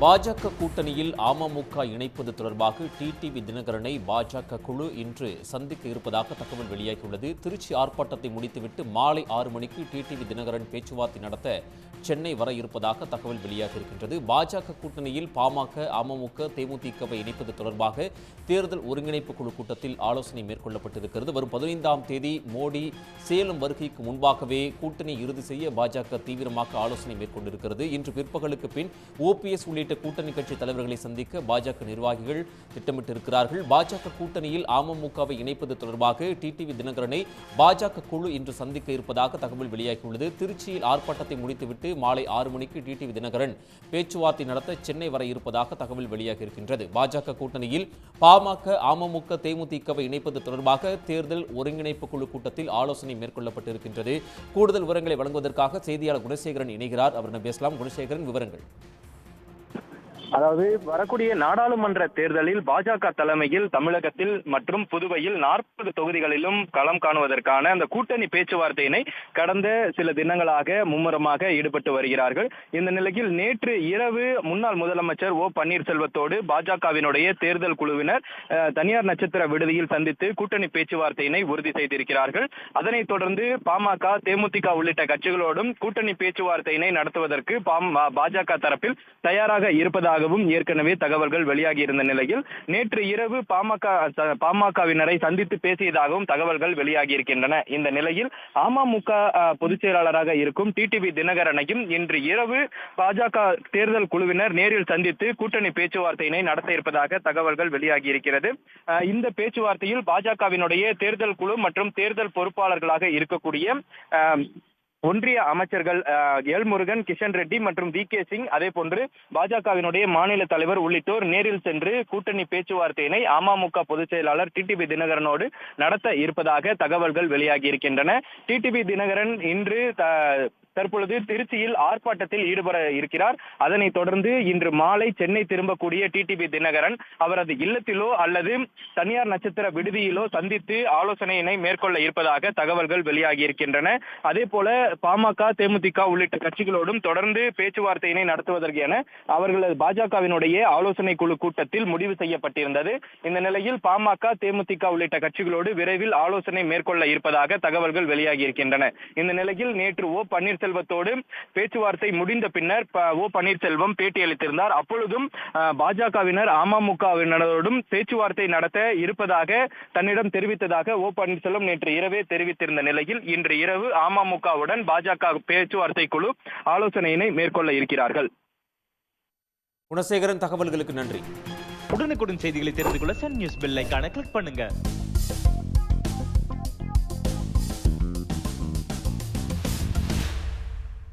பாஜக கூட்டணியில் அமமுக இணைப்பது தொடர்பாக டிடிவி தினகரனை பாஜக குழு இன்று சந்திக்க இருப்பதாக தகவல் வெளியாகியுள்ளது. திருச்சி ஆர்ப்பாட்டத்தை முடித்துவிட்டு மாலை ஆறு மணிக்கு டிடிவி தினகரன் பேச்சுவார்த்தை நடத்த சென்னை வர இருப்பதாக தகவல் வெளியாக இருக்கின்றது. பாஜக கூட்டணியில் பாமக அமமுக தேமுதிகவை இணைப்பது தொடர்பாக தேர்தல் ஒருங்கிணைப்பு குழு கூட்டத்தில் ஆலோசனை மேற்கொள்ளப்பட்டிருக்கிறது. வரும் பதினைந்தாம் தேதி மோடி சேலம் வருகைக்கு முன்பாகவே கூட்டணி இறுதி செய்ய பாஜக தீவிரமாக ஆலோசனை மேற்கொண்டிருக்கிறது. இன்று பிற்பகலுக்கு பின் ஓபிஎஸ் உள்ளிட்ட கூட்டணி கட்சி தலைவர்களை சந்திக்க பாஜக நிர்வாகிகள் திட்டமிட்டிருக்கிறார்கள். பாஜக கூட்டணியில் அமமுகவை இணைப்பது தொடர்பாக டிடிவி தினகரனை பாஜக குழு இன்று சந்திக்க இருப்பதாக தகவல் வெளியாகியுள்ளது. திருச்சியில் ஆர்ப்பாட்டத்தை முடித்துவிட்டு மாலை ஆறு மணிக்கு டிடிவி தினகரன் பேச்சுவார்த்தை நடத்த சென்னை வர இருப்பதாக தகவல் வெளியாகி இருக்கின்றது பாஜக கூட்டணியில் பாமக அமமுக தேமுதிகவை இணைப்பது தொடர்பாக தேர்தல் ஒருங்கிணைப்பு குழு கூட்டத்தில் ஆலோசனை மேற்கொள்ளப்பட்டிருக்கின்றது. கூடுதல் விவரங்களை வழங்குவதற்காக செய்தியாளர் குணசேகரன் இணைகிறார். அவரிடம் பேசலாம். குணசேகரன் விவரங்கள். அதாவது வரக்கூடிய நாடாளுமன்ற தேர்தலில் பாஜக தலைமையில் தமிழகத்தில் மற்றும் புதுவையில் நாற்பது தொகுதிகளிலும் களம் காணுவதற்கான அந்த கூட்டணி பேச்சுவார்த்தையினை கடந்த சில தினங்களாக மும்முரமாக ஈடுபட்டு வருகிறார்கள். இந்த நிலையில் நேற்று இரவு முன்னாள் முதலமைச்சர் ஓ பன்னீர்செல்வத்தோடு பாஜகவினுடைய தேர்தல் குழுவினர் அஹ், தனியார் நட்சத்திர விடுதியில் சந்தித்து கூட்டணி பேச்சுவார்த்தையினை உறுதி செய்திருக்கிறார்கள். அதனைத் தொடர்ந்து பாமக தேமுதிக உள்ளிட்ட கட்சிகளோடும் கூட்டணி பேச்சுவார்த்தையினை நடத்துவதற்கு பாஜக தரப்பில் தயாராக இருப்பதாக இருப்பதாகவும் ஏற்கனவே தகவல்கள் வெளியாகி இருந்த நிலையில் நேற்று இரவு பாமக பாமகவினரை சந்தித்து பேசியதாகவும் தகவல்கள் வெளியாகி இருக்கின்றன இந்த நிலையில் அமமுக அஹ், பொதுச் செயலாளராக இருக்கும் டிடிவி தினகரனையும் இன்று இரவு பாஜக தேர்தல் குழுவினர் நேரில் சந்தித்து கூட்டணி பேச்சுவார்த்தையினை நடத்த இருப்பதாக தகவல்கள் வெளியாகி இருக்கிறது இந்த பேச்சுவார்த்தையில் பாஜகவினுடைய தேர்தல் குழு மற்றும் தேர்தல் பொறுப்பாளர்களாக இருக்கக்கூடிய ஒன்றிய அமைச்சர்கள் எல் முருகன் கிஷன் ரெட்டி மற்றும் வி கே சிங் அதே போன்று பாஜகவினுடைய மாநில தலைவர் உள்ளிட்டோர் நேரில் சென்று கூட்டணி பேச்சுவார்த்தையினை அமமுக பொதுச் செயலாளர் டிடிபி தினகரனோடு நடத்த இருப்பதாக தகவல்கள் வெளியாகி இருக்கின்றன. டிடிபி தினகரன் இன்று த- தற்பொழுது திருச்சியில் ஆர்ப்பாட்டத்தில் ஈடுபட இருக்கிறார். அதனைத் தொடர்ந்து இன்று மாலை சென்னை திரும்பக்கூடிய டிடிபி தினகரன் அவரது இல்லத்திலோ அல்லது தனியார் நட்சத்திர விடுதியிலோ சந்தித்து ஆலோசனையினை மேற்கொள்ள இருப்பதாக தகவல்கள் வெளியாகி இருக்கின்றன அதே போல பாமக தேமுதிக உள்ளிட்ட கட்சிகளோடும் தொடர்ந்து பேச்சுவார்த்தையினை நடத்துவதற்கு என அவர்களது பாஜகவினுடைய ஆலோசனை குழு கூட்டத்தில் முடிவு செய்யப்பட்டிருந்தது. இந்த நிலையில் பாமக தேமுதிக உள்ளிட்ட கட்சிகளோடு விரைவில் ஆலோசனை மேற்கொள்ள இருப்பதாக தகவல்கள் வெளியாகி இருக்கின்றன இந்த நிலையில் நேற்று ஓ பன்னீர்செல்வத்தோடு பேச்சுவார்த்தை முடிந்த பின்னர் ஓ பன்னீர்செல்வம் பேட்டியளித்திருந்தார். அப்பொழுதும் பாஜகவினர் அமமுகவினரோடும் பேச்சுவார்த்தை நடத்த இருப்பதாக தன்னிடம் தெரிவித்ததாக ஓ பன்னீர்செல்வம் நேற்று இரவே தெரிவித்திருந்த நிலையில் இன்று இரவு அமமுகவுடன் பாஜக பேச்சுவார்த்தை குழு ஆலோசனையினை மேற்கொள்ள இருக்கிறார்கள். குணசேகரன் தகவல்களுக்கு நன்றி. உடனுக்குடன் செய்திகளை தெரிந்து கொள்ள சன் நியூஸ் பெல் கிளிக் பண்ணுங்க.